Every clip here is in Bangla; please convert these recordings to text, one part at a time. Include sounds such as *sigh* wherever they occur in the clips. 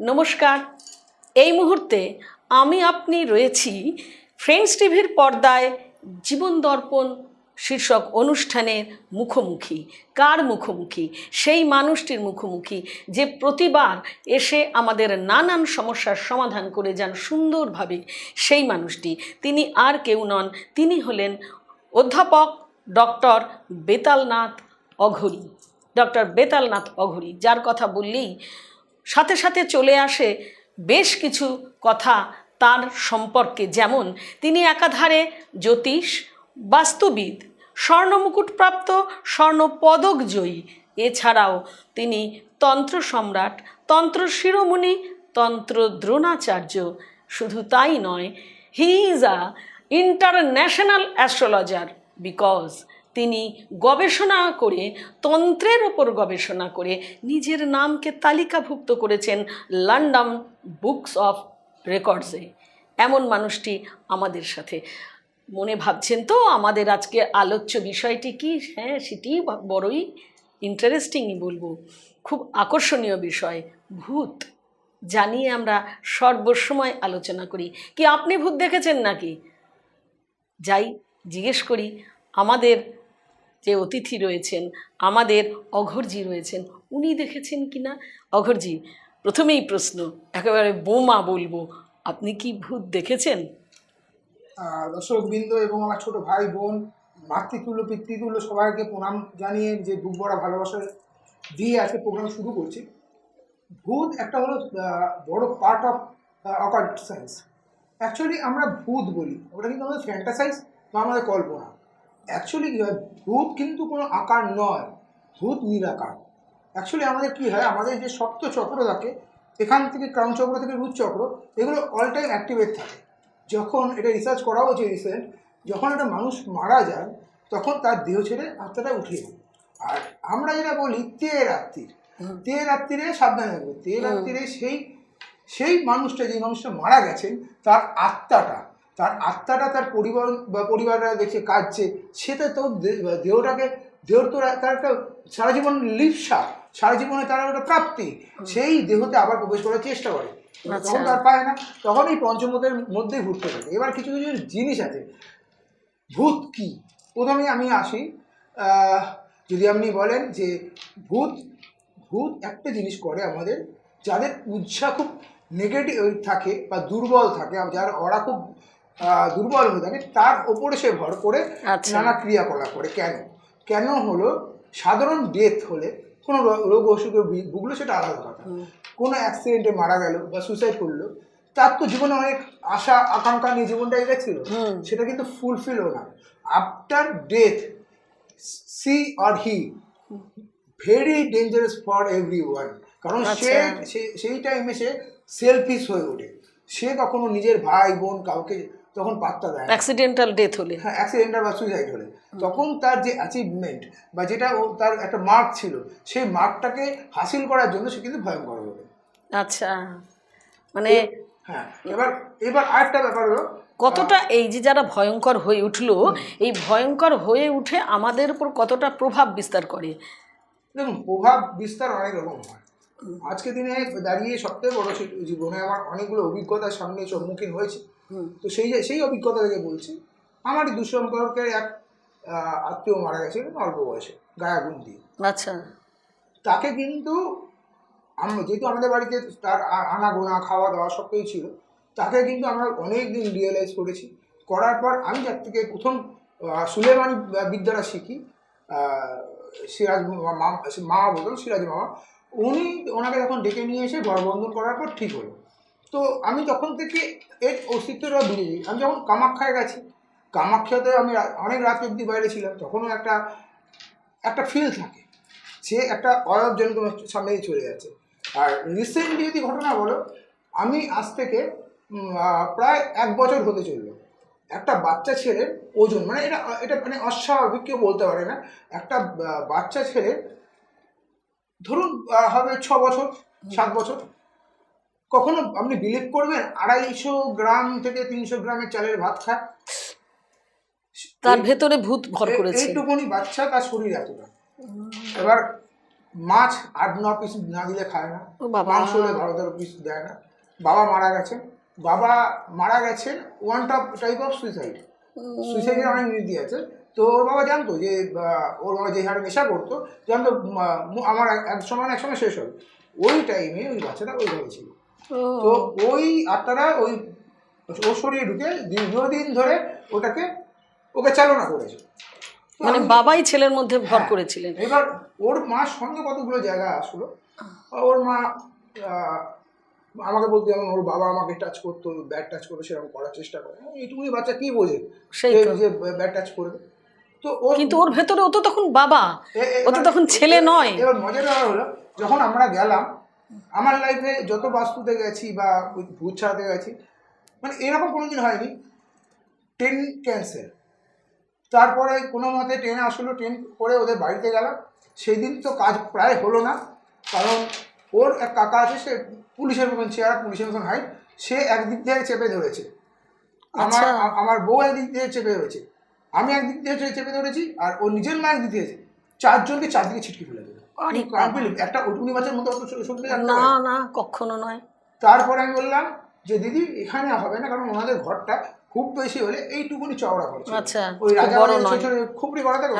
নমস্কার। এই মুহূর্তে আমি আপনি রয়েছি ফ্রেন্ডস টিভির পর্দায় জীবন দর্পণ শীর্ষক অনুষ্ঠানের মুখোমুখি। কার মুখোমুখি? সেই মানুষটির মুখোমুখি যে প্রতিবার এসে আমাদের নানান সমস্যার সমাধান করে যান সুন্দরভাবে সেই মানুষটি। তিনি আর কেউ নন, তিনি হলেন অধ্যাপক ডক্টর বেতালনাথ অঘরী। ডক্টর বেতালনাথ অঘরী, যার কথা বললেই সাথে সাথে চলে আসে বেশ কিছু কথা তার সম্পর্কে। যেমন, তিনি একাধারে জ্যোতিষ, বাস্তুবিদ, স্বর্ণমুকুটপ্রাপ্ত স্বর্ণপদক জয়ী এছাড়াও তিনি তন্ত্র সম্রাট, তন্ত্র শিরোমণি, তন্ত্র দ্রোণাচার্য। শুধু তাই নয় he is a international astrologer because তিনি গবেষণা করে, তন্ত্রের ওপর গবেষণা করে নিজের নামকে তালিকাভুক্ত করেছেন লন্ডন বুকস অফ রেকর্ডসে এমন মানুষটি আমাদের সাথে। মনে ভাবছেন তো আমাদের আজকে আলোচ্য বিষয়টি কি? হ্যাঁ সেটি বড়ই ইন্টারেস্টিংই বলব। খুব আকর্ষণীয় বিষয়, ভূত। জানিয়ে আমরা সর্বসময় আলোচনা করি। কি আপনি ভূত দেখেছেন নাকি? যাই, জিজ্ঞেস করি। আমাদের যে অতিথি রয়েছেন, আমাদের অঘরজি রয়েছেন, উনি দেখেছেন কি না অঘরজি, প্রথমেই প্রশ্ন, একেবারে বোমা বলব, আপনি কি ভূত দেখেছেন? দর্শকবৃন্দ এবং আমার ছোট ভাই, বোন, মাতৃতুল্য, পিতৃতুল্য সবাইকে প্রণাম জানিয়ে যে বুক ভরা ভালোবাসা দিয়ে আজকে প্রোগ্রাম শুরু করছি। ভূত একটা হলো বড় part of occult science actually আমরা ভূত বলি, ওটা কিন্তু আমাদের ফ্যান্টাসাইজ বা আমাদের কল্পনা। অ্যাকচুয়ালি কী হয়? ভূত কিন্তু কোনো আকার নয়। ভূত নিরাকার অ্যাকচুয়ালি আমাদের কী হয়? আমাদের যে সপ্ত চক্র থাকে এখান থেকে ক্রাউন চক্র থেকে রুট চক্র এগুলো অল টাইম অ্যাক্টিভেট থাকে। যখন এটা রিসার্চ করা হয়েছে রিসেন্ট যখন একটা মানুষ মারা যায় তখন তার দেহ ছেড়ে আত্মাটা উঠে যায় আর আমরা যেটা বলি তে রাত্রির তে রাত্রিরে সাবধানে থাকবে। তে রাত্রিরে সেই সেই মানুষটা যে মানুষটা মারা গেছেন তার আত্মাটা তার আত্মাটা তার পরিবার বা পরিবাররা দেখে কাঁদছে সেটা তো দেহটাকে দেহর তো তার একটা সারা জীবন লিপসা সারা জীবনে তার একটা প্রাপ্তি সেই দেহতে আবার প্রবেশ করার চেষ্টা করে। তখন তার পায় না তখন এই পঞ্চমতের মধ্যেই ঘুরতে থাকে। এবার কিছু কিছু জিনিস আছে। ভূত কি? প্রথমে আমি আসি যদি আপনি বলেন যে ভূত ভূত একটা জিনিস করে আমাদের যাদের উৎসাহ খুব নেগেটিভ থাকে বা দুর্বল থাকে যার ওরা খুব দুর্বল হয়ে থাকে তার ওপরে সে ভর করে আচ্ছা। নানা ক্রিয়াকলাপ করে। কেন? কেন হলো? সাধারণ ডেথ হলে কোনো রোগ অসুখে ভুগলো সেটা আলাদা কথা। কোনো অ্যাক্সিডেন্টে মারা গেল বা সুসাইড করল তার তো জীবনে অনেক আশা আকাঙ্ক্ষা নিয়ে জীবনটা গেছিল। হুম। সেটা কিন্তু ফুলফিল হলো না। After death she or he very dangerous for every one কারণ সে আচ্ছা। সে- সেই টাইমে সে সেলফিশ হয়ে ওঠে। সে কখনো নিজের ভাই বোন কাউকে তখন পাত্তা দেয় অ্যাক্সিডেন্টাল ডেথ হলে। হ্যাঁ অ্যাক্সিডেন্টাল বা সুইসাইড হলে। তখন তার যে অ্যাচিভমেন্ট বা যেটা ও তার একটা মার্ক ছিল সেই মার্কটাকে হাসিল করার জন্য সে কিন্তু ভয়ঙ্কর হয়ে ওঠে। আচ্ছা। মানে হ্যাঁ এবার এবার আরেকটা ব্যাপার হলো কতটা এই যে যারা ভয়ঙ্কর হয়ে উঠল এই ভয়ঙ্কর হয়ে উঠে আমাদের উপর কতটা প্রভাব বিস্তার করে? দেখুন প্রভাব বিস্তার অনেক রকম হয়। আজকে দিনে দাঁড়িয়ে সবথেকে বড় জীবনে আমার অনেকগুলো অভিজ্ঞতার সামনে সম্মুখীন হয়েছে। তো সেই যে- সেই অভিজ্ঞতা থেকে বলছি। আমারই দুঃসম্পর্কের এক আত্মীয় মারা গেছিল অল্প বয়সে গায়াগুন দিয়ে। আচ্ছা। তাকে কিন্তু আমরা যেহেতু আমাদের বাড়িতে তার আনা গোনা খাওয়া দাওয়া সব কিছু ছিল তাকে কিন্তু আমরা অনেক দিন রিয়েলাইজ করেছি। করার পর আমি যার থেকে প্রথম সুলেমানি বিদ্যাটা শিখি সিরাজ মা- মা মামা বলতো সিরাজ মামা। উনি ওনাকে যখন ডেকে নিয়ে এসে গড়বন্ধন করার পর ঠিক হলো। তো আমি তখন থেকে এর অস্তিত্বটা বুঝেছি আমি যখন কামাখ্যায় গেছি, কামাখ্যাতে আমি অনেক রাত অব্দি বাইরে ছিলাম, তখনও একটা একটা ফিল থাকে সে একটা অয়বজনক সামনে চলে যাচ্ছে। আর রিসেন্টলি যদি ঘটনা বলো, আমি আজ থেকে প্রায় এক বছর হতে চলল। একটা বাচ্চা ছেলের ওজন মানে এটা এটা মানে অস্বাভাবিক কেউ বলতে পারে না। একটা বাচ্চা ছেলে ধরুন হবে ছ বছর, সাত বছর। কখনো আপনি বিলিভ করবেন? আড়াইশো গ্রাম থেকে তিনশো গ্রামের চালের ভাত খায় তার ভেতরে ভূত ভর করেছে। এইটুকুনি বাচ্চা তার শরীর এতটা। এবার মাছ আট ন পিস না দিলে খায় না। মাংস হলে বারো তেরো পিস দেয় না। বাবা মারা গেছেন বাবা মারা গেছেন one top type of suicide সুইসাইডের অনেক নীতি আছে। তো ওর বাবা জানতো যে ওর বাবা যে হারে নেশা করতো জানতো আমার এক- সময় এক সময় শেষ হবে। ওই টাইমে ওই বাচ্চাটা ওইভাবে ছিল। তো ওই আত্মারা ওই ওর শরীরে ঢুকে দীর্ঘদিন ধরে ওটাকে ওকে চালনা করেছে। মানে বাবাই ছেলের মধ্যে ভর হ্যাঁ। করেছিলেন। এবার ওর মার সঙ্গে কতগুলো জায়গা আসলো ওর মা আমাকে বলতে যেমন ওর বাবা আমাকে টাচ করতো ব্যাড টাচ করবে সেরকম করার চেষ্টা করে। এইটুকুনি বাচ্চা কি বোঝে? সেই যে- ব্যাড টাচ করবে। তো ও কিন্তু ওর ভেতরে ও তো তখন বাবা। ও তো তখন ছেলে নয়। এবার মজার ব্যাপার হলো যখন আমরা গেলাম আমার লাইফে যত বাস্তুতে গেছি বা ভূত ছাড়াতে গেছি মানে এরকম কোনো দিন হয়নি ট্রেন ক্যান্সেল তারপরে কোনো মতে ট্রেন আসলো ট্রেন করে ওদের বাড়িতে গেলাম। সেই দিন তো কাজ প্রায় হলো না কারণ ওর এক কাকা আছে সে পুলিশের মতন চেয়ার পুলিশের মতন হাইট সে একদিক থেকে চেপে ধরেছে। আমার আচ্ছা। আমার বউ একদিক দিয়ে চেপে ধরেছে। আমি একদিক দিয়ে চেপে ধরেছি আর ও নিজের মা একদিক দিয়েছে চারজনকে চারদিকে ছিটকে ফেলে দেবে একটা মতো থাকতে না না? কখনো নয়। তারপরে আমি বললাম যে দিদি এখানে হবে না কারণ ওনাদের ঘরটা খুব বেশি হলে এইটুকুনি চওড়া ঘর ছিল। আচ্ছা, ওই রাজা খুপড়ি করা থাকে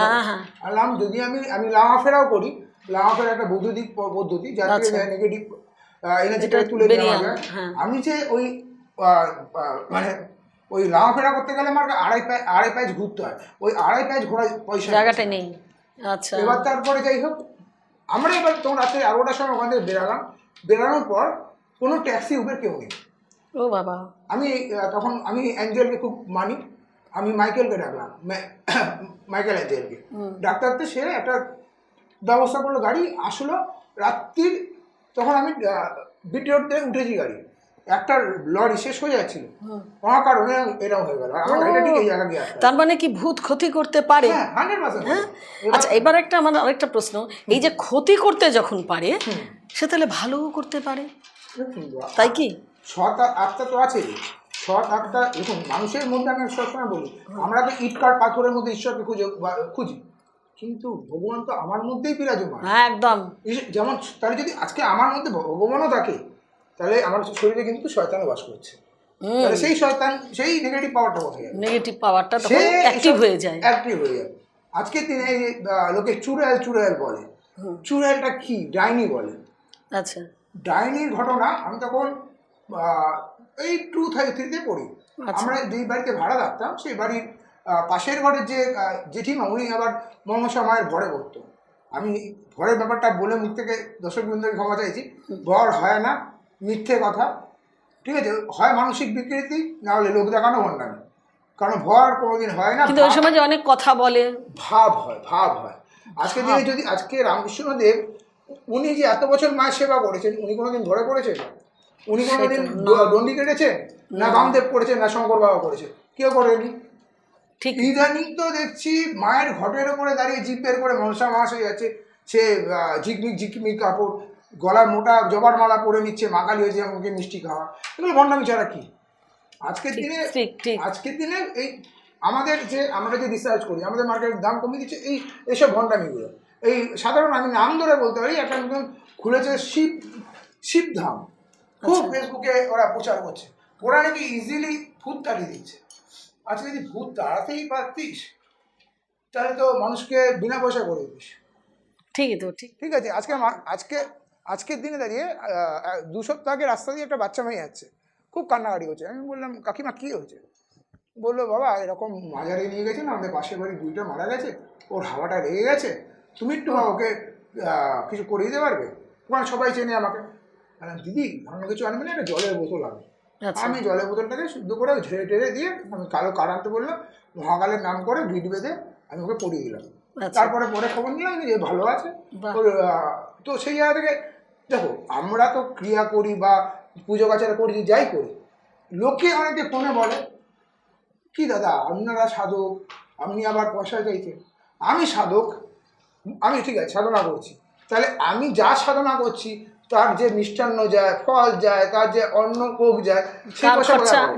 যদি আমি আমি লামাফেরাও করি লামাফেরা একটা বৈদ্যুতিক পদ্ধতি যার আচ্ছা। নেগেটিভ এনার্জিটা তুলে নেওয়া যায়। হ্যাঁ। আমি যে ওই মানে ওই লামাফেরা করতে গেলে আমার আড়াই প্যাচ আড়াই প্যাচ ঘুরতে হয়। ওই আড়াই প্যাচ ঘোরার পয়সা জায়গাটা নেই। আচ্ছা। এবার তারপরে যাই হোক আমরা এবার তখন রাত্রে এগারোটার সময় ওখান থেকে বেরালাম। বেরানোর পর কোনো ট্যাক্সি উবের কেউ নেই। ও বাবা। আমি তখন আমি অ্যাঞ্জেলকে খুব মানি। আমি মাইকেলকে ডাকলাম। *coughs* মাইকেল অ্যাঞ্জেলকে। ডাক্তারতে সে একটা ব্যবস্থা করল গাড়ি আসলো। রাত্রির তখন আমি বিটিওতে উঠেছি গাড়ি। একটা লরি শেষ হয়ে যাচ্ছিল। কোনো কারণে এরকম হয়ে গেল। আমার গাড়িটা ঠিক এই জায়গা আটকা তার মানে কি ভূত ক্ষতি করতে পারে? হ্যাঁ আচ্ছা এবার একটা আমার আরেকটা প্রশ্ন। এই যে ক্ষতি করতে যখন পারে সে তাহলে ভালোও করতে পারে? তাই কি? সৎ আত্মা তো আছে সৎ আত্মা দেখুন মানুষের মধ্যে আমি সবসময় বলি আমরা তো ইট কাঠ পাথরের মধ্যে ঈশ্বরকে খুঁজে খুঁজি। কিন্তু ভগবান তো আমার মধ্যেই বিরাজমান। হ্যাঁ একদম। যেমন তাহলে যদি আজকে আমার মধ্যে ভগবানও থাকে তাহলে আমার শরীরে কিন্তু শয়তানও বাস করছে। তাহলে সেই শয়তান সেই নেগেটিভ পাওয়ারটা কোথায় যাবে নেগেটিভ পাওয়ারটা সে তখন অ্যাক্টিভ হয়ে যায়। অ্যাক্টিভ হয়ে যায়। আজকে দিনে লোকে চুড়াল চুড়াল বলে। চুড়ালটা কি? ডাইনি বলে। আচ্ছা। ডাইনির ঘটনা আমি তখন এই টু থাই থ্রিতে পড়ি। আচ্ছা। আমরা যেই বাড়িতে ভাড়া থাকতাম সেই বাড়ির পাশের ঘরের যে জেঠিমা উনি আবার মনসা মায়ের ঘরে পড়তো। আমি ঘরের ব্যাপারটা বলে মুখ থেকে দর্শক বৃন্দকে ক্ষমা চাইছি। ঘর হয় না। মিথ্যে কথা। ঠিক আছে হয় মানসিক বিকৃতি না হলে লোক দেখানো ভণ্ডামি কারণ ভর কোনোদিন হয় না কিন্তু ওই সময় যে অনেক কথা বলে। ভাব হয় ভাব হয়। আজকে দিনে যদি আজকে রামকৃষ্ণদেব উনি যে এত বছর মায়ের সেবা করেছেন উনি কোনোদিন ধরে পড়েছেন উনি কোনোদিন ড- ডন্ডি কেটেছেন না বামদেব করেছেন না শঙ্কর বাবা করেছে? কেউ করেনি? ঠিক। ইদানিং তো দেখছি মায়ের ঘটের ওপরে দাঁড়িয়ে জিপ বের করে মনসা মাস হয়ে যাচ্ছে। সে ঝিকমিক ঝিকমিক কাপড় গলার মোটা জবার মালা পরে নিচ্ছে মাকালি হয়েছে আমাকে মিষ্টি খাওয়া। এগুলো ভণ্ডামি ছাড়া কি? আজকের দিনে ঠিক, ঠিক। আজকের দিনে এই আমাদের যে আমরা যে রিসার্চ করি আমাদের মার্কেটের দাম কমিয়ে দিচ্ছে এই এইসব ভণ্ডামিগুলো। এই সাধারণ আমি নাম ধরে বলতে পারি একটা নতুন খুলেছে শিব শিবধাম খুব ফেসবুকে ওরা প্রচার করছে। ওরা নাকি ইজিলি ভূত তাড়িয়ে দিচ্ছে। আজকে যদি ভূত তাড়াতেই পারতিস তাহলে তো মানুষকে বিনা পয়সা করে দিস। ঠিকই তো ঠিক। ঠিক আছে আজকে আজকে আজকের দিনে দাঁড়িয়ে দু সপ্তাহ আগে রাস্তা দিয়ে একটা বাচ্চা মেয়ে যাচ্ছে খুব কান্নাকাটি করছে আমি বললাম কাকিমা কী হয়েছে? বলল বাবা এরকম মাজারে নিয়ে গেছে না আমাদের পাশের বাড়ি দুইটা মারা গেছে ওর হাওয়াটা রেগে গেছে। তুমি একটু ওকে কিছু করে দিতে পারবে? ওখানে সবাই চেনে আমাকে। বললাম, দিদি অন্য কিছু আনবে না একটা জলের বোতল আনবে। আচ্ছা। আমি জলের বোতলটাকে শুদ্ধ করে ঝেড়ে টেড়ে দিয়ে আমি কালো কার আনতে বললাম মহাকালের নাম করে ভিড বেঁধে আমি ওকে পড়িয়ে দিলাম। আচ্ছা। তারপরে পরে খবর নিলাম যে ভালো আছে। তো সেই জায়গা থেকে দেখো আমরা তো ক্রিয়া করি বা পুজো কাচারা করি যাই করি। লোকে অনেকে ফোনে বলে কি দাদা আপনারা সাধক আপনি আবার পয়সা চাইছেন? আমি সাধক আমি ঠিক আছে সাধনা করছি। তাহলে আমি যা সাধনা করছি তার যে মিষ্টান্ন যায় ফল যায় তার যে অন্ন কোক যায়?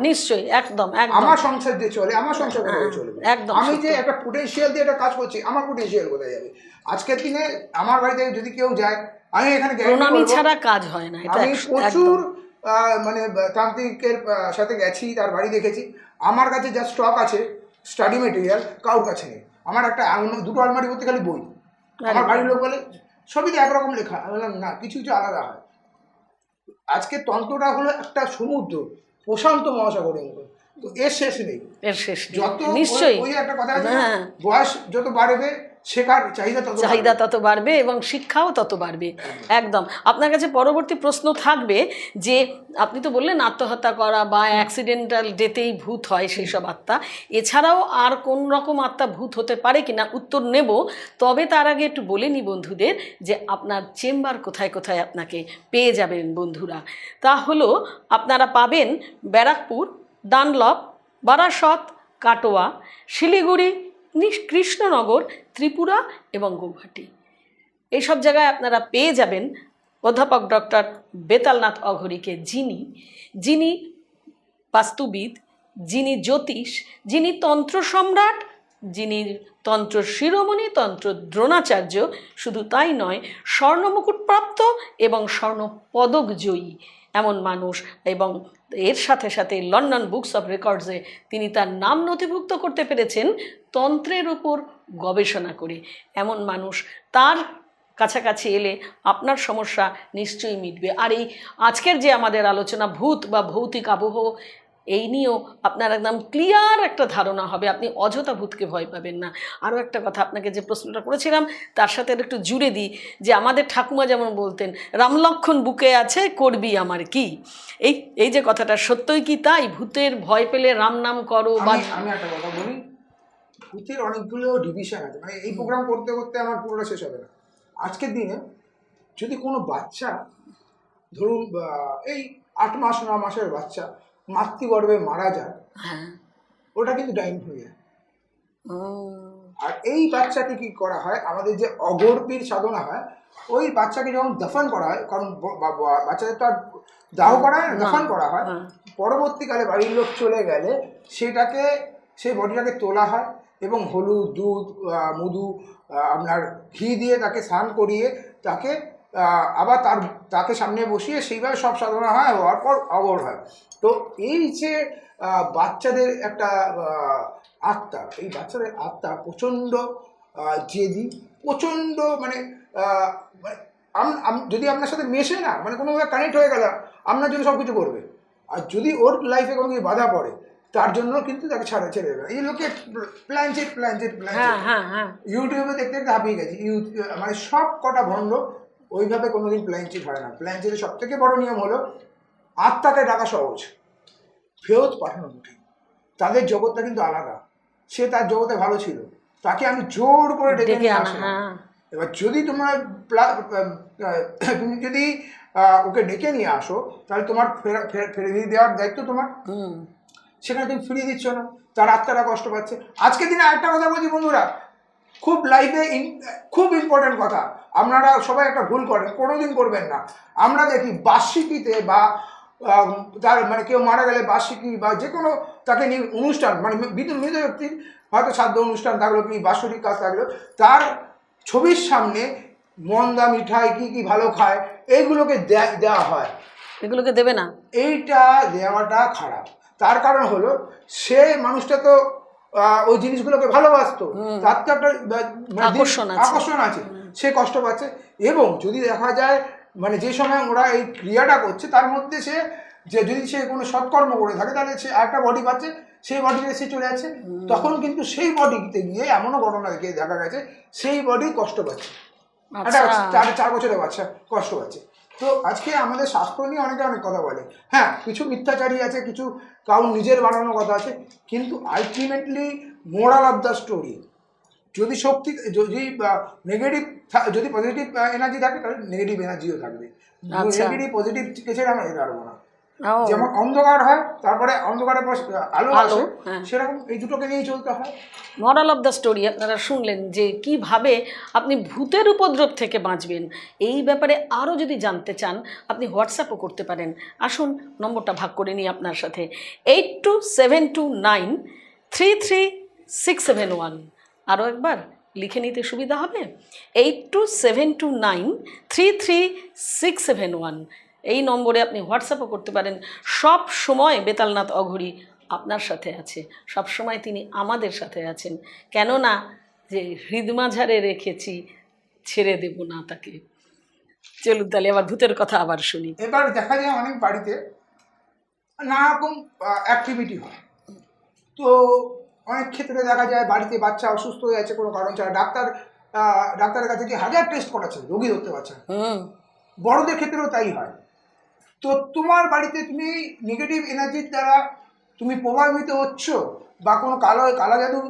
নিশ্চয়ই একদম আমার সংসার দিয়ে চলে আমার সংসার কোথায় হ্যাঁ, চলবে? একদম আমি যে একটা পোটেনশিয়াল দিয়ে একটা কাজ করছি আমার পোটেনশিয়াল কোথায় যাবে? আজকের দিনে আমার বাড়িতে যদি কেউ যায় আমি এখানে প্রণামী ছাড়া কাজ হয় না এটা আমি প্রচুর মানে তান্ত্রিকের সাথে গেছি তার বাড়ি দেখেছি। আমার কাছে যা স্টক আছে স্টাডি মেটেরিয়াল কারোর কাছে নেই। আমার একটা দুটো আলমারি করতে খালি বই। আমার বাড়ির লোক বলে সবই তো একরকম লেখা। বললাম না কিছু কিছু আলাদা হয়। আজকে তন্ত্রটা হলো একটা সমুদ্র প্রশান্ত মহাসাগরের মতো তো এর শেষ নেই। এর শেষ যত নিশ্চয়ই। ওই- একটা কথা আছে হ্যাঁ। বয়স যত বাড়বে শেখার চাহিদা তত চাহিদা বাড়বে। তত বাড়বে এবং শিক্ষাও তত বাড়বে। একদম। আপনার কাছে পরবর্তী প্রশ্ন থাকবে যে আপনি তো বললেন আত্মহত্যা করা বা অ্যাক্সিডেন্টাল ডেতেই ভূত হয় সেই সব আত্মা। এছাড়াও আর কোন রকম আত্মা ভূত হতে পারে কিনা উত্তর নেব। তবে তার আগে একটু বলে নি বন্ধুদের যে আপনার চেম্বার কোথায় কোথায় আপনাকে পেয়ে যাবেন বন্ধুরা। তা হলো আপনারা পাবেন ব্যারাকপুর ডানলপ বারাসত কাটোয়া শিলিগুড়ি কৃষ্ণনগর, ত্রিপুরা এবং গৌহাটি এইসব জায়গায় আপনারা পেয়ে যাবেন অধ্যাপক ডক্টর বেতালনাথ অঘরীকে। যিনি যিনি বাস্তুবিদ, যিনি জ্যোতিষ, যিনি তন্ত্র সম্রাট, যিনি তন্ত্র শিরোমণি, তন্ত্র দ্রোণাচার্য, শুধু তাই নয়, স্বর্ণমুকুটপ্রাপ্ত এবং স্বর্ণ পদক জয়ী। এমন মানুষ এবং এর সাথে সাথে লন্ডন বুকস অফ রেকর্ডসে তিনি তার নাম নথিভুক্ত করতে পেরেছেন তন্ত্রের উপর গবেষণা করে। এমন মানুষ তার কাছাকাছি এলে আপনার সমস্যা নিশ্চয়ই মিটবে। আর এই আজকের যে আমাদের আলোচনা ভূত বা ভৌতিক আবহ এই নিয়েও আপনার একদম ক্লিয়ার একটা ধারণা হবে। আপনি অযথা ভূতকে ভয় পাবেন না। আরও একটা কথা আপনাকে যে প্রশ্নটা করেছিলাম, তার সাথে একটু জুড়ে দিই যে আমাদের ঠাকুমা যেমন বলতেন, রামলক্ষণ বুকে আছে, করবি আমার কি? এই এই যে কথাটা, সত্যই কি তাই? ভূতের ভয় পেলে রাম নাম করো বা আমি একটা কথা বলি। ভূতের অনেকগুলো ডিভিশন আছে। মানে এই প্রোগ্রাম করতে করতে আমার পুরোটা শেষ হবে না। আজকের দিনে যদি কোনো বাচ্চা, ধরুন এই আট মাস, ন মাসের বাচ্চা মাতৃগর্ভে মারা যায় হ্যাঁ। ওটা কিন্তু ডাইন হয়ে যায়। আর এই বাচ্চাকে কি করা হয়? আমাদের যে অগরপির সাধনা হয় ওই বাচ্চাকে যখন দফন করা হয় কারণ বাচ্চাদের তো আর দাহ করা হয় দফন করা হয় হ্যাঁ। পরবর্তীকালে বাড়ির লোক চলে গেলে সেটাকে সেই বডিটাকে তোলা হয় এবং হলুদ দুধ মধু আপনার ঘি দিয়ে তাকে স্নান করিয়ে তাকে আবার তার তাকে সামনে বসিয়ে সেইভাবে সব সাধনা হয় হওয়ার পর অবর হয়। তো এই যে বাচ্চাদের একটা আত্মা এই বাচ্চাদের আত্মা প্রচণ্ড জেদি প্রচণ্ড মানে মানে যদি আপনার সাথে মেশে না মানে কোনোভাবে কানেক্ট হয়ে গেল আপনার জন্য সব কিছু করবে। আর যদি ওর লাইফে কোনো কিছু বাধা পড়ে তার জন্য কিন্তু তাকে ছাড়া ছেড়ে দেবে এই লোকে প্ল্যানচেট প্ল্যানচেট প্ল্যানচেট হ্যাঁ হ্যাঁ ইউটিউবে দেখতে দেখতে হাঁপিয়ে গেছে। মানে সব কটা ভণ্ড ওইভাবে কোনোদিন প্ল্যানচিট হয় না। প্ল্যানচিটের সব থেকে বড় নিয়ম হলো আত্মাকে ডাকা সহজ। ফেরত পাঠানো কঠিন। তাদের জগৎটা কিন্তু আলাদা। সে তার জগতে ভালো ছিল। তাকে আমি জোর করে ডেকে নিয়ে আসলাম। হ্যাঁ। এবার যদি তোমার তুমি যদি আহ, ওকে ডেকে নিয়ে আসো তাহলে তোমার ফেরা- ফের- ফেরে দিয়ে দেওয়ার দায়িত্ব তোমার। হুম। সেখানে তুমি ফিরিয়ে দিচ্ছ না। তার আত্মারা কষ্ট পাচ্ছে। আজকের দিনে আরেকটা কথা বলছি বন্ধুরা। খুব লাইফে খুব ইম্পর্টেন্ট কথা। আপনারা সবাই একটা ভুল করেন কোনো দিন করবেন না। আমরা দেখি বার্ষিকীতে বা তার মানে কেউ মারা গেলে বার্ষিকী বা যে কোনো তাকে নিয়ে অনুষ্ঠান মানে মৃত মৃত ব্যক্তির হয়তো শ্রাদ্ধ অনুষ্ঠান থাকল কি বাৎসরিক কাজ থাকল তার ছবির সামনে মন্দা মিঠাই কি কি ভালো খায় এইগুলোকে দেয়া- দেওয়া হয়। এগুলোকে দেবে না? এইটা দেওয়াটা খারাপ। তার কারণ হলো সে মানুষটা তো ওই জিনিসগুলোকে ভালোবাসতো। তার তো একটা মানে আকর্ষণ আছে। সে কষ্ট পাচ্ছে। এবং যদি দেখা যায় মানে যে সময় ওরা এই ক্রিয়াটা করছে তার মধ্যে সে যে যদি সে কোনো সৎকর্ম করে থাকে তাহলে সে একটা বডি পাচ্ছে সেই বডিতে সে চলে যাচ্ছে। তখন কিন্তু সেই বডিতে গিয়ে এমনও ঘটনা দেখে গেছে সেই বডি কষ্ট পাচ্ছে। একটা আচ্ছা চার চার বছরের বাচ্চা কষ্ট পাচ্ছে। তো আজকে আমাদের শাস্ত্র নিয়ে অনেকে অনেক কথা বলে। হ্যাঁ কিছু মিথ্যাচারী আছে কিছু কারণ নিজের বানানো কথা আছে কিন্তু ultimately moral of the story যদি শক্তি যদি নেগেটিভ যদি পজিটিভ এনার্জি থাকে তাহলে নেগেটিভ এনার্জিও থাকবে। আচ্ছা। নেগেটিভ পজিটিভ কেছে আমরা এটা পারব না। যেমন অন্ধকার হয় তারপরে অন্ধকারের পর আলো আসে হ্যাঁ। সেরকম এই দুটোকে নিয়েই চলতে হয়। মরাল অফ দ্য স্টোরি আপনারা শুনলেন যে কীভাবে আপনি ভূতের উপদ্রব থেকে বাঁচবেন। এই ব্যাপারে আরও যদি জানতে চান আপনি হোয়াটসঅ্যাপও করতে পারেন। আসুন নম্বরটা ভাগ করে নিই আপনার সাথে। Eight two seven two nine three three six seven one. আরও একবার লিখে নিতে সুবিধা হবে। Eight two seven two nine three three six seven one. এই নম্বরে আপনি হোয়াটসঅ্যাপও করতে পারেন। সব সময় বেতালনাথ অঘরি আপনার সাথে আছে। সব সময় তিনি আমাদের সাথে আছেন। কেননা যে হৃদমাঝারে রেখেছি ছেড়ে দেব না তাকে। চলুন তাহলে আবার ভূতের কথা আবার শুনি। এবার দেখা যায় অনেক বাড়িতে নানা রকম অ্যাক্টিভিটি হয়। তো অনেক ক্ষেত্রে দেখা যায় বাড়িতে বাচ্চা অসুস্থ হয়ে আছে কোনো কারণ ছাড়া ডাক্তার ডাক্তারের কাছে গিয়ে হাজার টেস্ট করাচ্ছে রোগী ধরতে পারছে বড়দের ক্ষেত্রেও তাই হয়। তো তোমার বাড়িতে তুমি নেগেটিভ এনার্জির দ্বারা তুমি প্রভাবিত হচ্ছ? বা কোনো কালো, কালা জাদুর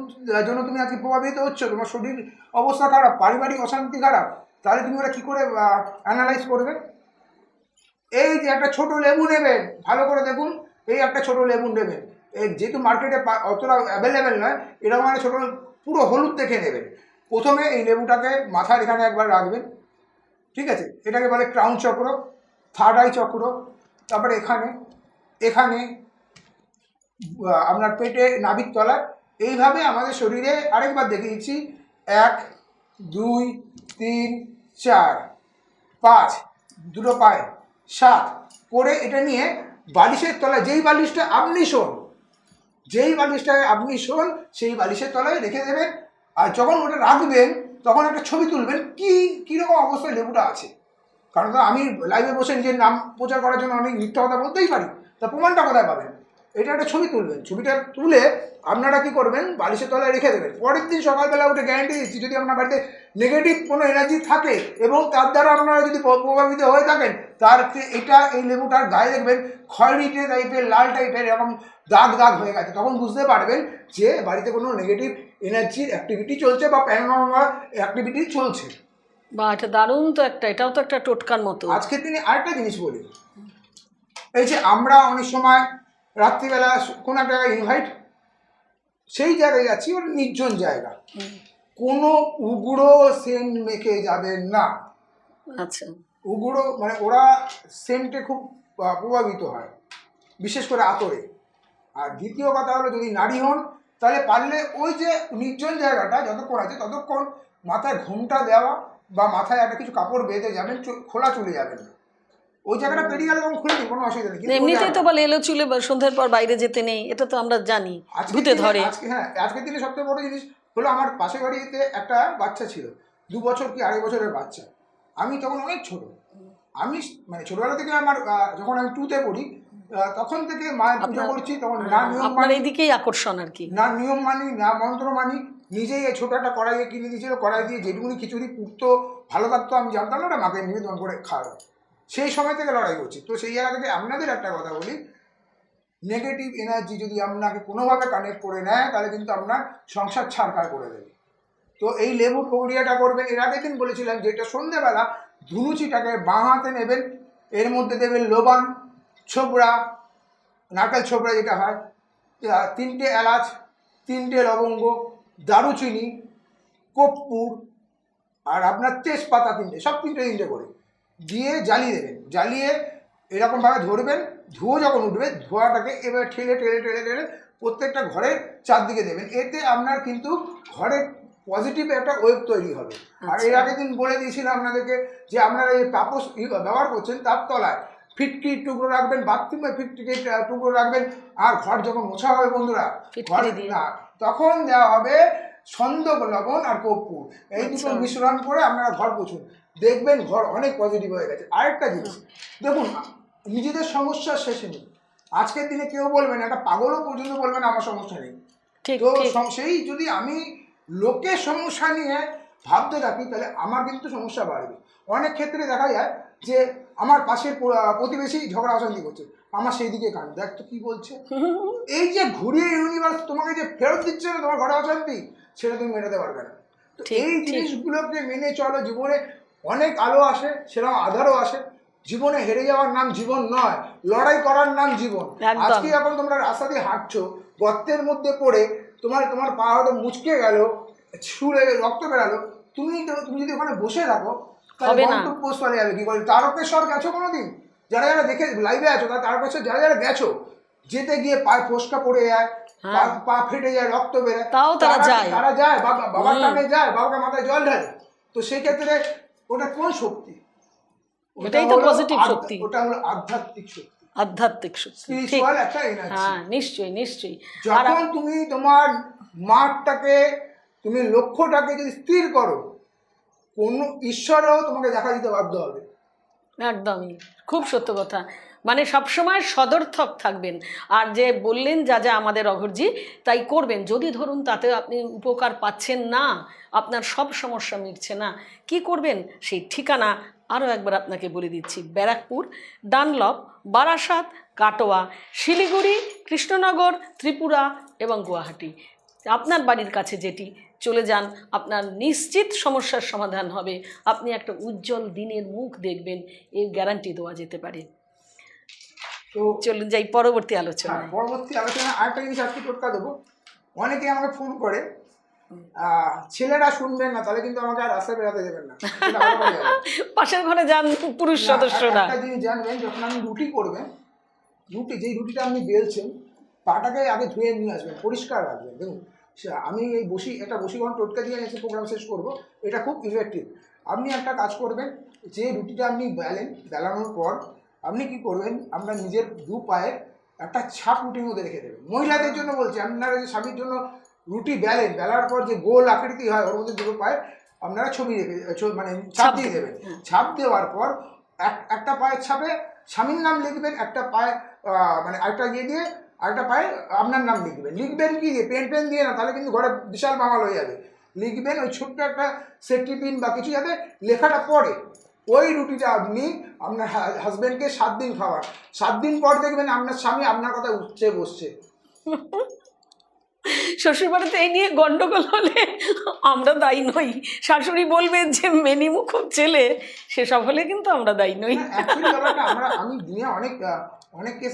জন্য তুমি আজকে প্রভাবিত হচ্ছ? তোমার শরীর অবস্থা খারাপ, পারিবারিক অশান্তি খারাপ, তাহলে তুমি ওরা কী করে অ্যানালাইজ করবে? এই যে একটা ছোট লেবু নেবেন ভালো করে দেখুন, এই একটা ছোট লেবু নেবেন এই যেহেতু মার্কেটে অতটা অ্যাভেলেবেল নয়, এরকম একটা ছোটো, পুরো হলুদ দেখে নেবেন প্রথমে এই লেবুটাকে মাথার এখানে একবার রাখবেন, ঠিক আছে? এটাকে বলে ক্রাউন চক্র। থার্ড আই চক্র তারপরে এখানে এখানে আপনার পেটে নাভির তলায়, এইভাবে আমাদের শরীরে আরেকবার দেখিয়েছি, এক, দুই, তিন, চার, পাঁচ, দুটো পায়ে, সাত, করে এটা নিয়ে বালিশের তলায়, যেই বালিশটা আপনি শোন, যেই বালিশটায় আপনি শোন, সেই বালিশের তলায় রেখে দেবেন, আর যখন ওটা রাখবেন, তখন একটা ছবি তুলবেন, কি, কীরকম অবস্থায় লেবুটা আছে। কারণ আমি লাইভে বসে নিজের নাম প্রচার করার জন্য অনেক মিথ্যা কথা বলতেই পারি। তা প্রমাণটা কোথায় পাবেন? এটা একটা ছবি তুলবেন। ছবিটা তুলে আপনারা কি করবেন? বালিশের তলায় রেখে দেবেন। পরের দিন সকালবেলা উঠে গ্যারান্টি দিচ্ছি, যদি আপনার বাড়িতে নেগেটিভ কোনো এনার্জি থাকে এবং তার দ্বারা আপনারা যদি প্রভাবিত হয়ে থাকেন, তার এটা এই লেবুটার গায়ে দেখবেন খয়েরিটে টাইপের লাল টাইপের এরকম দাগ দাগ হয়ে গেছে। তখন বুঝতে পারবেন যে বাড়িতে কোনো নেগেটিভ এনার্জির অ্যাক্টিভিটি চলছে বা প্যারানর্মাল অ্যাক্টিভিটি চলছে। বা এটা দারুণ তো একটা এটাও তো একটা টোটকার মতো। আজকের দিনে আরেকটা জিনিস বলি। এই যে আমরা অনেক সময় রাত্রিবেলা কোনো একটা জায়গায় ইনভাইট সেই জায়গায় যাচ্ছি ওটা নির্জন জায়গা। কোনো উগ্র সেন্ট মেখে যাবেন না। আচ্ছা। উগ্র মানে ওরা সেন্টে খুব প্রভাবিত হয় বিশেষ করে আতরে। আর দ্বিতীয় কথা হলো যদি নারী হন তাহলে পারলে ওই যে নির্জন জায়গাটা যতক্ষণ আছে ততক্ষণ মাথায় ঘুমটা দেওয়া বা মাথায় একটা কিছু কাপড় বেঁধে যাবেন খোলা চলে যাবেন। না ওই জায়গাটা পেরিয়ে গেলে তখন খুলে কোনো অসুবিধা নেই। এমনিতেই তো বলে এলো চুলে সন্ধ্যের পর বাইরে যেতে নেই এটা তো আমরা জানি ভূতে ধরে। আজকে হ্যাঁ আজকের দিনে সবথেকে বড় জিনিস হলো আমার পাশের বাড়িতে একটা বাচ্চা ছিল দু বছর কি আড়াই বছরের বাচ্চা। আমি তখন অনেক ছোট আমি মানে ছোটবেলা থেকে আমার যখন আমি টুতে পড়ি তখন থেকে মায়ের পুজো করছি তখন না নিয়ম মানি এইদিকেই আকর্ষণ আর কি। না নিয়ম মানি না মন্ত্র মানি নিজেই ছোটো একটা কড়াইয়ে কিনে দিয়েছিল, কড়াই দিয়ে যেটুকুনি খিচুড়ি পুড়তো ভালো থাকতো আমি জানতাম না, ওটা মাকে নিবেদন করে খাওয়া সেই সময় থেকে লড়াই করছি। তো সেই জায়গা থেকে আপনাদের একটা কথা বলি নেগেটিভ এনার্জি যদি আপনাকে কোনোভাবে কানেক্ট করে নেয়, তাহলে কিন্তু আপনার সংসার ছাড়কার করে দেবে। তো এই লেবু প্রক্রিয়াটা করবেন এর আগের দিন বলেছিলাম যে এটা সন্ধেবেলা ধুনুচিটাকে বাঁ হাতে নেবেন, এর মধ্যে দেবেন লোবান, ছোবড়া, নারকেল ছোবড়া যেটা হয় তিনটে এলাচ, তিনটে লবঙ্গ দারুচিনি কর্পূর আর আপনার তেজপাতা তিনটে সব তিনটে তিনটে করে দিয়ে জ্বালিয়ে দেবেন। জ্বালিয়ে এরকমভাবে ধরবেন ধুয়ো যখন উঠবে ধোয়াটাকে এবার ঠেলে ঠেলে ঠেলে ঠেলে প্রত্যেকটা ঘরের চারদিকে দেবেন। এতে আপনার কিন্তু ঘরের পজিটিভ একটা ওয়েব তৈরি হবে। আর এর আগের দিন বলে দিয়েছিলাম আপনাদেরকে যে আপনারা এই পাপোস ই ব্যবহার করছেন তার তলায়। ফিটকির টুকরো রাখবেন বাথরুমে ফিটকির টুকরো রাখবেন আর ঘর যখন মোছা হবে বন্ধুরা ঘর না তখন দেওয়া হবে ছন্দক লবণ আর কর্পূর। এই দুটো আচ্ছা। মিশ্রণ করে আপনারা ঘর পুছুন দেখবেন ঘর অনেক পজিটিভ হয়ে গেছে। আরেকটা জিনিস দেখুন নিজেদের সমস্যা শেষে নেই। আজকের দিনে কেউ বলবেন একটা পাগলও পর্যন্ত বলবেন আমার সমস্যা নেই। তো সেই যদি আমি লোকের সমস্যা নিয়ে ভাবতে থাকি তাহলে আমার কিন্তু সমস্যা বাড়বে। অনেক ক্ষেত্রে দেখা যায় যে আমার পাশের প্রতিবেশী ঝগড়া অশান্তি করছে। আমার সেই দিকে কান দেখ তো কি বলছে। *laughs* এই যে ঘুরিয়ে ইউনিভার্স তোমাকে যে ফেরত দিচ্ছে না তোমার ঘরে অশান্তি সেটা তুমি মেটাতে পারবে না। তো এই জিনিসগুলোকে মেনে চলো জীবনে অনেক আলো আসে সেরকম আধারও আসে। জীবনে হেরে যাওয়ার নাম জীবন নয় লড়াই করার নাম জীবন। আজকে এখন তোমরা রাস্তা দিয়ে হাঁটছো গর্তের মধ্যে পড়ে তোমার তোমার পা হয়তো মুচকে গেল ছুঁড়ে রক্ত বেরালো তুমি তুমি যদি ওখানে বসে থাকো হবে না। পোস্ট চলে যাবে কি বলে তারকেশ্বর গেছো কোনোদিন? যারা যারা দেখে লাইভে আছো তারা তারকেশ্বর যারা যারা গেছো যেতে গিয়ে পায়ে ফোসকা পড়ে যায় পা- পা ফেটে যায় রক্ত বেরোয় হ্যাঁ। তাও তারা যায়। তারা যায়? বাবা বাবার টানে যায় বাবাকে মাথায় জল ঢালে। তো সেই ক্ষেত্রে ওটা কোন শক্তি? ওটা এটাই তো আধ্য- শক্তি। ওটা হলো আধ্যাত্মিক শক্তি। আধ্যাত্মিক শক্তি হ্যাঁ নিশ্চয়ই নিশ্চয়ই। যখন তুমি তোমার মাঠটাকে তুমি লক্ষ্যটাকে যদি স্থির করো কোন ঈশ্বরও তোমাকে দেখা দিতে বাধ্য হবে। একদমই। খুব সত্য কথা। মানে সবসময় সদর্থক থাকবেন। আর যে বললেন, যা যা, আমাদের অঘরজি, তাই করবেন। যদি ধরুন তাতে আপনি উপকার পাচ্ছেন না, আপনার সব সমস্যা মিটছে না, কি করবেন? সেই ঠিকানা আরও একবার আপনাকে বলে দিচ্ছি। ব্যারাকপুর, ডানলপ, বারাসাত, কাটোয়া, শিলিগুড়ি, কৃষ্ণনগর, ত্রিপুরা এবং গুয়াহাটি। আপনার বাড়ির কাছে যেটি চলে যান। আপনার নিশ্চিত সমস্যার সমাধান হবে। আপনি একটা উজ্জ্বল দিনের মুখ দেখবেন এর গ্যারান্টি দেওয়া যেতে পারে। তো চলুন যাই পরবর্তী আলোচনা পরবর্তী আলোচনা আরেকটা জিনিস আজকে টোটকা দেবো। অনেকে আমাকে ফোন করে ছেলেরা শুনবেন না তাহলে কিন্তু আমাকে আর রাস্তায় বেড়াতে দেবেন না। পাশের ঘরে যান পুরুষ সদস্যরা। একটা জিনিস জানবেন যখন আপনি রুটি করবেন রুটি যেই রুটিটা আপনি বেলছেন পাটাকে আগে ধুয়ে নিয়ে আসবেন পরিষ্কার রাখবেন দেখুন আমি এই বসি একটা বসীকরণ টোটকা দিয়ে এসে প্রোগ্রাম শেষ করব। এটা খুব ইফেক্টিভ আপনি একটা কাজ করবেন যে রুটিটা আপনি বেলেন বেলানোর পর আপনি কি করবেন আপনার নিজের দু পায়ে একটা ছাপ রুটির মধ্যে রেখে দেবেন। মহিলাদের জন্য বলছি আপনারা যে স্বামীর জন্য রুটি বেলেন বেলার পর যে গোল আকৃতি হয় ওর মধ্যে দুটো পায়ে আপনারা ছবি রেখে মানে ছাপ দিয়ে দেবেন, হ্যাঁ। ছাপ দেওয়ার পর এক- একটা পায়ের ছাপে স্বামীর নাম লিখবেন একটা পায়ে মানে একটা ইয়ে দিয়ে আরেকটা পায়ে আপনার নাম লিখবেন। লিখবেন কি? দিয়ে পেন পেন দিয়ে না তাহলে কিন্তু ঘরে বিশাল মামাল হয়ে যাবে। লিখবেন ওই ছোট্ট একটা সেফটি পিন বা কিছু যাতে লেখাটা পড়ে। ওই রুটিটা আপনি আপনার হাজব্যান্ডকে সাত দিন খাওয়ান। সাত দিন পর দেখবেন আপনার স্বামী আপনার কথা উঠছে বসছে। শ্বশুরবাড়িতে এই নিয়ে গন্ডগোল হলে আমরা দায়ী নই। শাশুড়ি বলবেন যে মেনিমুখক ছেলে সেসব হলে কিন্তু আমরা দায়ী নই। আমরা আমি দুনিয়া অনেক অনেক কেস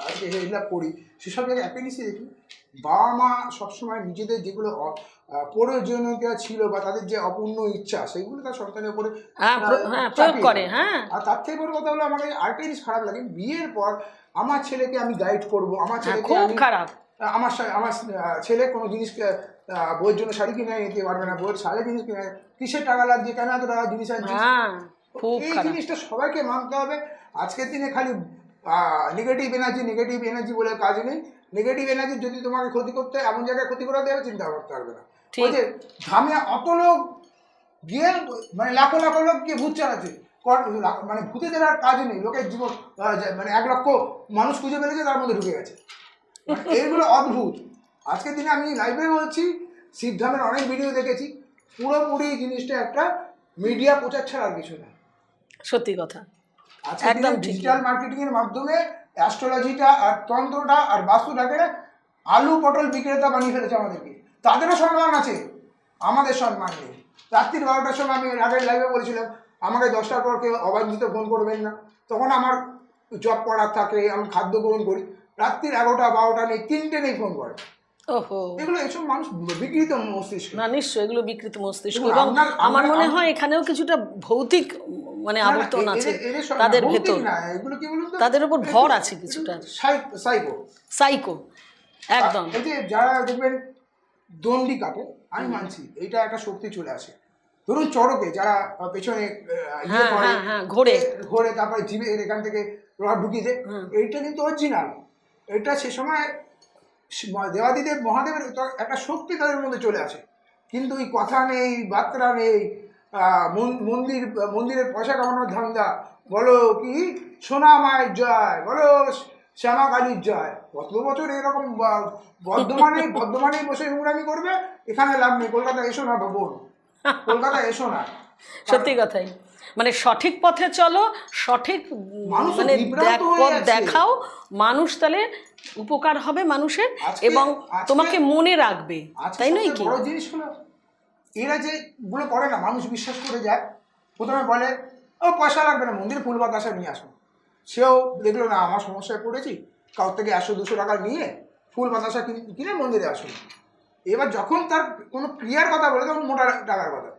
আজকে হেল্প করি সেসব জায়গায় একটা দেখি বাবা মা সবসময় নিজেদের যেগুলো প্রয়োজনীয়তা ছিল বা তাদের যে অপূর্ণ ইচ্ছা সেগুলো তার সন্তানের উপরে হ্যাঁ প্র- আহ, হ্যাঁ প্রয়োগ করে হ্যাঁ। আর তার থেকে বড় কথা হলো আমাকে আরেকটা জিনিস খারাপ লাগে বিয়ের পর আমার ছেলেকে আমি গাইড করব আমার হ্যাঁ ছেলেকে খুব খারাপ। আমার আমার ছেলে কোনো জিনিস আহ, বইয়ের জন্য শাড়ি কিনে নিতে পারবে না বইয়ের সালে জিনিস কিনে কিসের টাকা লাগছে কেন এত টাকা জিনিস আনছিস? হ্যাঁ এই জিনিসটা সবাইকে মানতে হবে। আজকের দিনে খালি নেগেটিভ এনার্জি নেগেটিভ এনার্জি বলে কাজ নেই। নেগেটিভ এনার্জি যদি তোমাকে ক্ষতি করতে হয়, এমন জায়গায় ক্ষতি করে দেবে চিন্তা করতে পারবে না। ওই যে ধামে অত লোক গিয়ে মানে লাখো লাখো লোক গিয়ে ভূত চালাচ্ছে। মানে ভূতেদের আর কাজ নেই। লোকের জীবন মানে এক লক্ষ মানুষ খুঁজে ফেলেছে তার মধ্যে ঢুকে গেছে। মানে এইগুলো অদ্ভুত। আজকের দিনে আমি লাইভে বলছি সিদ্ধামের অনেক ভিডিও দেখেছি। পুরোপুরি জিনিসটা একটা মিডিয়া প্রচার ছাড়া আর কিছু না। সত্যি কথা। একদম ডিজিটাল মার্কেটিং এর মাধ্যমে অ্যাস্ট্রোলজিটা আর তন্ত্রটা আর বাস্তুটাকে আলু পটল বিক্রেতা বানিয়ে ফেলেছে আমাদেরকে। তাদেরও সম্মান আছে। আমাদের সম্মান নেই। রাত্রির বারোটার সময় আমি আগের লাইভে বলেছিলাম আমাকে দশটার পর কেউ অবাঞ্ছিত ফোন করবেন না। তখন আমার জব করার থাকে আমি খাদ্য গ্রহণ করি। রাত্রির এগারোটা বারোটা নেই তিনটে নেই ফোন করে। এগুলো এসব মানুষ বিকৃত মস্তিষ্ক। না নিশ্চয় এগুলো বিকৃত মস্তিষ্ক এবং আমার মনে হয় এখানেও কিছুটা ভৌতিক মানে আবর্তন আছে। তাদের ভেতর? তাদের উপর ভর আছে কিছুটা। সাইকো। সাইকো। একদম। এই যে যারা দেখবেন দণ্ডি কাটে আমি মানছি এইটা একটা শক্তি চলে আসে। ধরুন চড়কে যারা পেছনে ইয়ে হ্যাঁ, হ্যাঁ, হ্যাঁ, ঘোরে। ঘোরে তারপরে জিভে এখান থেকে রড ঢুকিয়ে দেয়। এইটা কিন্তু অরিজিনাল এটা সে সময় দেবাদিদেব মহাদেবের একটা শক্তি তাদের মধ্যে চলে আসে। কিন্তু ওই কথা নেই বার্তা নেই মন্দির মন্দিরের পয়সা কামানোর ধান্দা। বলো কি? সোনা মায়ের জয় বলো শ্যামা কালীর জয়। কত বছর এরকম বা- বর্ধমানে বসে নোংরামি করবে? এখানে লাভ নেই কলকাতা এসো না বোন কলকাতা এসো না। সত্যি কথাই। মানে সঠিক পথে চলো সঠিক মানে পথ দেখাও মানুষ তাহলে উপকার হবে মানুষের এবং তোমাকে মনে রাখবে। তাই নয় কি? জিনিস হলো এরা যে গুলো করে না মানুষ বিশ্বাস করে যায় প্রথমে বলে ও পয়সা লাগবে না মন্দিরে ফুল বাতাসা নিয়ে আসো। সেও দেখল না আমার সমস্যায় পড়েছি কারোর থেকে একশো দুশো টাকা নিয়ে ফুল বাতাসা কিনে কিনে মন্দিরে আসুন এবার যখন তার কোনো ক্রিয়ার কথা বলে তখন মোটা টাকার কথা।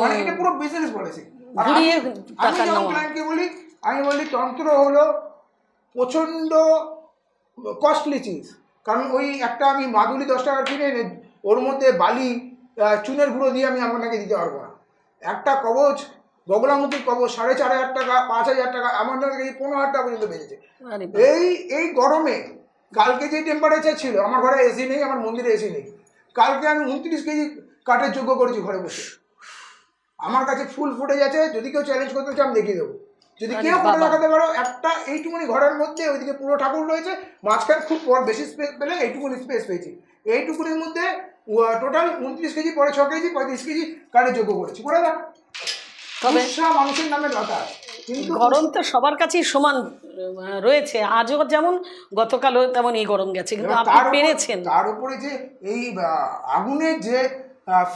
মানে এটা পুরো বিজনেস ঘুরিয়ে আমি যখন। ক্লায়েন্টকে বলি আমি বলি তন্ত্র হলো প্রচণ্ড কস্টলি চিজ কারণ ওই একটা আমি মাদুলি দশ টাকা কিনে এনে ওর মধ্যে বালি চুনের গুঁড়ো দিয়ে আমি আপনাকে দিতে পারব না। একটা কবচ বগলামুখী কবচ সাড়ে চার হাজার টাকা পাঁচ হাজার টাকা আমার কাছে পনেরো হাজার টাকা পর্যন্ত বেড়েছে। এই এই গরমে কালকে যে টেম্পারেচার ছিল আমার ঘরে এসি নেই আমার মন্দিরে এসি নেই। কালকে আমি উনত্রিশ কেজি কাঠের যোগ্য করেছি ঘরে বসে। আমার কাছে ফুল ফুটে যাচ্ছে যদি কেউ চ্যালেঞ্জ করতে চায় আমি দেখিয়ে দেবো। যদি কেউ ফটো। দেখাতে পারো একটা এইটুকুনি ঘরের মধ্যে ওইদিকে পুরো ঠাকুর রয়েছে মাঝখানে খুব পর বেশি স্পেস পেলে এইটুকুনি স্পেস পেয়েছি। এইটুকুনির মধ্যে টোটাল উনত্রিশ কেজি পরে ছ কেজি পঁয়ত্রিশ কেজি কাঠের যোগ্য করেছি। করে দেখ। তবে মানুষের নামে লতা। গরম তো সবার কাছেই সমান রয়েছে। আজও যেমন গতকালও তেমন এই গরম গেছে। কিন্তু আপনি পেরেছেন। তার উপরে যে এই আগুনের যে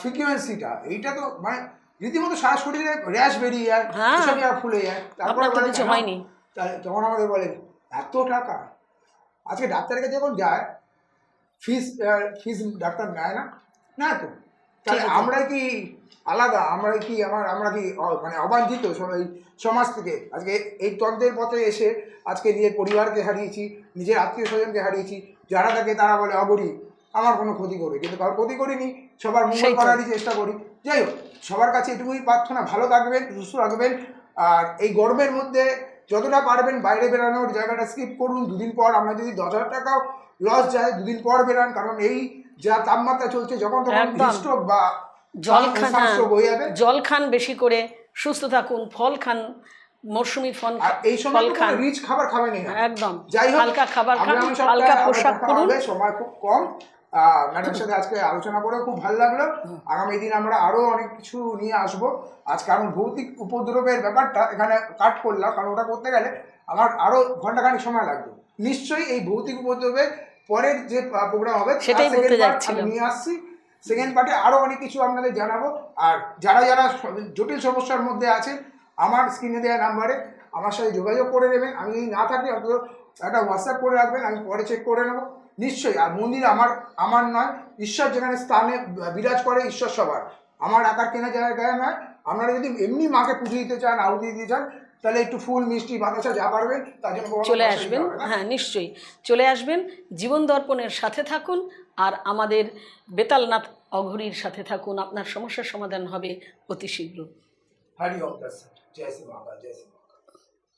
ফ্রিকুয়েন্সিটা এইটা তো মানে রীতিমতো শ্বাস শরীরে র্যাশ বেরিয়ে যায় হ্যাঁ। ফুলে যায়। তো কিছু হয়নি। তখন আমাদের বলে এত টাকা? আজকে ডাক্তারের কাছে যখন যায় ফিস ফিস ডাক্তার নেয় না না তো তাহলে আমরা কি আলাদা? আমরা কি আমার আমরা কি মানে অবাঞ্ছিত? সমাজ থেকে। আজকে এই তন্ত্রের পথে এসে আজকে নিজের পরিবারকে হারিয়েছি নিজের আত্মীয় স্বজনকে হারিয়েছি। যারা থাকে তারা বলে অগরি আমার কোনো ক্ষতি করবে। কিন্তু কারোর ক্ষতি করিনি সবার মঙ্গল করারই চেষ্টা করি। যাই হোক সবার কাছে এটুকুই প্রার্থনা। ভালো থাকবেন সুস্থ রাখবেন আর এই গরমের মধ্যে যতটা পারবেন বাইরে বেরানোর জায়গাটা স্কিপ করুন। দুদিন পর আমরা যদি দশ হাজার টাকাও লস যায় দুদিন পর বেরান কারণ এই যা তাপমাত্রা চলছে যখন তখন। স্ট্রোক বা জল খান জল খান বেশি করে সুস্থ থাকুন ফল খান মরশুমি ফল এই সময় খান। রিচ খাবার খাবেন একদম। যাই হোক হালকা খাবার খান হালকা পোশাক করুন সময় খুব কম। ম্যাডামের সাথে আজকে আলোচনা করে খুব ভালো লাগল। আগামী দিন আমরা আরও অনেক কিছু নিয়ে আসব। আজ কারণ ভৌতিক উপদ্রবের ব্যাপারটা এখানে কাট করলাম কারণ ওটা করতে গেলে আমার আরও ঘন্টাখানিক সময় লাগবে। নিশ্চয়ই এই ভৌতিক উপদ্রবের পরের যে প্রোগ্রাম হবে সেটাই বলতে part নিয়ে আসছি। সেকেন্ড পার্টে আরও অনেক কিছু আপনাদের জানাব। আর যারা যারা জটিল সমস্যার মধ্যে আছেন আমার স্ক্রিনে দেওয়া নাম্বারে আমার সাথে যোগাযোগ করে নেবেন। আমি না থাকি অন্তত একটা হোয়াটসঅ্যাপ করে রাখবেন আমি পরে চেক করে নেব। নিশ্চয়ই আর মন্দির আমার আমার নয় ঈশ্বর যেখানে স্থানে বিরাজ করে ঈশ্বর সবার আমার আকার কেনা জায়গায় নয়। আপনারা যদি এমনি মাকে পুজো দিতে চান আহুতি দিতে চান তাহলে একটু ফুল মিষ্টি বাতাসা যা পারবেন তার জন্য চলে আসবেন। হ্যাঁ নিশ্চয়ই। চলে আসবেন জীবন দর্পণের সাথে থাকুন আর আমাদের বেতালনাথ অঘরীর সাথে থাকুন। আপনার সমস্যার সমাধান হবে অতি শীঘ্র হরি ওম জয় শ্রী বাবা জয় শ্রী।